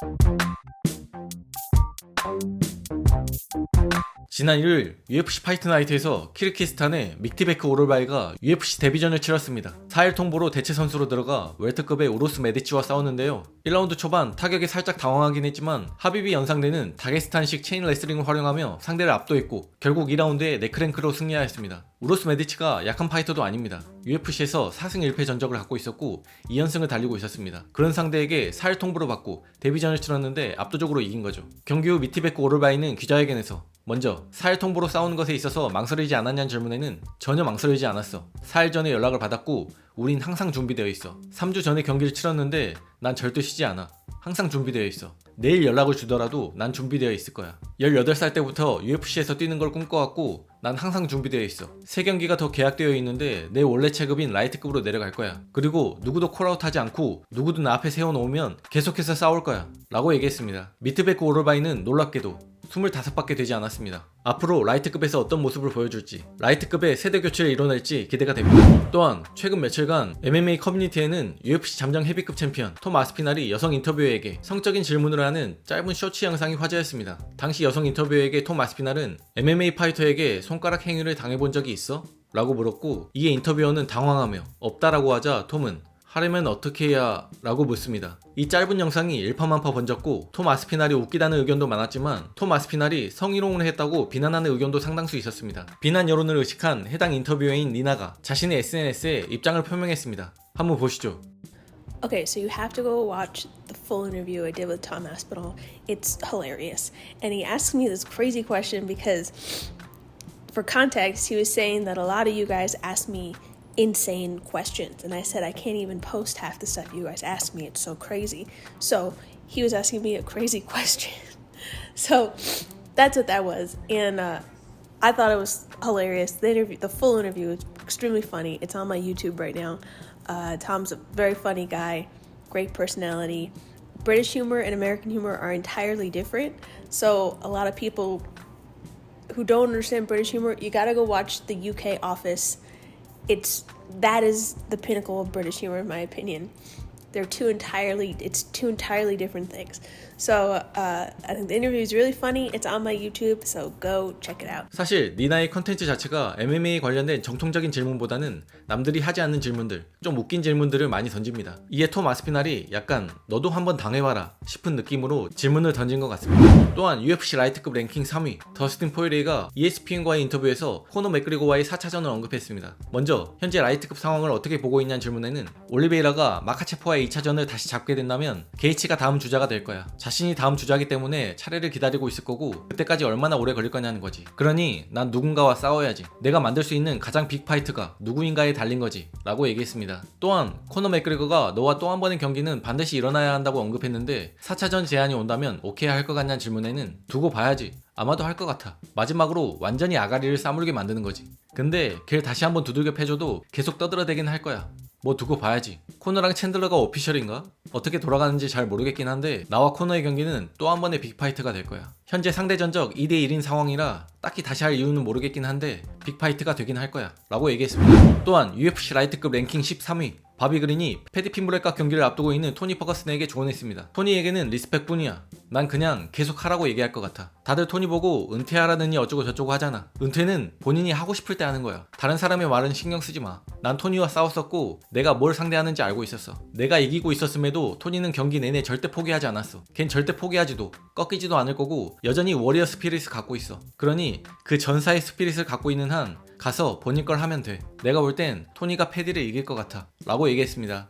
Thank you. 지난 일요일 UFC 파이트 나이트에서 키르키스탄의 믹티베크 오르바이가 UFC 데뷔전을 치렀습니다. 4일 통보로 대체 선수로 들어가 웰트급의 우로스 메디치와 싸웠는데요. 1라운드 초반 타격에 살짝 당황하긴 했지만 하비비 연상대는 다게스탄식 체인 레슬링을 활용하며 상대를 압도했고 결국 2라운드에 네크랭크로 승리하였습니다. 우로스 메디치가 약한 파이터도 아닙니다. UFC에서 4승 1패 전적을 갖고 있었고 2연승을 달리고 있었습니다. 그런 상대에게 4일 통보를 받고 데뷔전을 치렀는데 압도적으로 이긴 거죠. 경기 후 미티베크 오르바이는 기자회견에서 먼저 4일 통보로 싸우는 것에 있어서 망설이지 않았냐는 질문에는 전혀 망설이지 않았어. 4일 전에 연락을 받았고 우린 항상 준비되어 있어. 3주 전에 경기를 치렀는데 난 절대 쉬지 않아. 항상 준비되어 있어. 내일 연락을 주더라도 난 준비되어 있을 거야. 18살 때부터 UFC에서 뛰는 걸 꿈꿔왔고 난 항상 준비되어 있어. 세 경기가 더 계약되어 있는데 내 원래 체급인 라이트급으로 내려갈 거야. 그리고 누구도 콜아웃하지 않고 누구도 나 앞에 세워놓으면 계속해서 싸울 거야. 라고 얘기했습니다. 미트베크 오르바이는 놀랍게도 25밖에 되지 않았습니다. 앞으로 라이트급에서 어떤 모습을 보여줄지, 라이트급의 세대 교체를 이뤄낼지 기대가 됩니다. 또한 최근 며칠간 MMA 커뮤니티에는 UFC 잠정 헤비급 챔피언 톰 아스피날이 여성 인터뷰어에게 성적인 질문을 하는 짧은 쇼츠 영상이 화제였습니다. 당시 여성 인터뷰어에게 톰 아스피날은 MMA 파이터에게 손가락 행위를 당해본 적이 있어? 라고 물었고 이에 인터뷰어는 당황하며 없다라고 하자 톰은 하려면 어떻게 해야? 라고 묻습니다. 이 짧은 영상이 일파만파 번졌고 톰 아스피날이 웃기다는 의견도 많았지만 톰 아스피날이 성희롱을 했다고 비난하는 의견도 상당수 있었습니다. 비난 여론을 의식한 해당 인터뷰어인 니나가 자신의 SNS에 입장을 표명했습니다. 한번 보시죠. Okay, so you have to go watch the full interview I did with Tom Aspinall. It's hilarious. And he asked me this crazy question because, for context, he was saying that a lot of you guys asked me insane questions. And I said, I can't even post half the stuff you guys ask me. It's so crazy. So he was asking me a crazy question. so that's what that was. And uh, I thought it was hilarious. The interview, the full interview is extremely funny. It's on my YouTube right now. Uh, Tom's a very funny guy, great personality. British humor and American humor are entirely different. So a lot of people who don't understand British humor, you gotta go watch the UK Office. It's that is the pinnacle of British humor, in my opinion. They're two entirely it's two entirely different things. So uh, I think the interview is really funny. It's on my YouTube, so go check it out. 사실 니나의 컨텐츠 자체가 MMA 관련된 정통적인 질문보다는 남들이 하지 않는 질문들, 좀 웃긴 질문들을 많이 던집니다. 이에 톰 아스피날이 약간 너도 한번 당해봐라 싶은 느낌으로 질문을 던진 것 같습니다. 또한 UFC 라이트급 랭킹 3위 더스틴 포이레이가 ESPN과의 인터뷰에서 코너 맥그리고와의 4차전을 언급했습니다. 먼저 현재 라이트급 상황을 어떻게 보고 있냐는 질문에는 올리베이라가 마카체포와의 2차전을 다시 잡게 된다면 게이치가 다음 주자가 될 거야. 자신이 다음 주자기 때문에 차례를 기다리고 있을 거고 그때까지 얼마나 오래 걸릴 거냐는 거지. 그러니 난 누군가와 싸워야지. 내가 만들 수 있는 가장 빅 파이트가 누구인가에 달린 거지. 라고 얘기했습니다. 또한 코너 맥그리거가 너와 또 한 번의 경기는 반드시 일어나야 한다고 언급했는데 4차전 제안이 온다면 오케이 할 것 같냐는 질문에는 두고 봐야지. 아마도 할 것 같아. 마지막으로 완전히 아가리를 싸물게 만드는 거지. 근데 걔를 다시 한번 두들겨 패줘도 계속 떠들어대긴 할 거야. 뭐 두고 봐야지. 코너랑 챈들러가 오피셜인가? 어떻게 돌아가는지 잘 모르겠긴 한데 나와 코너의 경기는 또 한 번의 빅파이트가 될 거야. 현재 상대 전적 2대1인 상황이라 딱히 다시 할 이유는 모르겠긴 한데 빅파이트가 되긴 할 거야. 라고 얘기했습니다. 또한 UFC 라이트급 랭킹 13위 바비 그린이 패디 핀브렉과 경기를 앞두고 있는 토니 퍼거슨에게 조언했습니다. 토니에게는 리스펙 뿐이야. 난 그냥 계속 하라고 얘기할 것 같아. 다들 토니 보고 은퇴하라느니 어쩌고 저쩌고 하잖아. 은퇴는 본인이 하고 싶을 때 하는 거야. 다른 사람의 말은 신경 쓰지 마. 난 토니와 싸웠었고 내가 뭘 상대하는지 알고 있었어. 내가 이기고 있었음에도 토니는 경기 내내 절대 포기하지 않았어. 걘 절대 포기하지도 꺾이지도 않을 거고 여전히 워리어 스피릿을 갖고 있어. 그러니 그 전사의 스피릿을 갖고 있는 한 가서 본인 걸 하면 돼. 내가 볼 땐 토니가 패디를 이길 것 같아. 라고 얘기했습니다.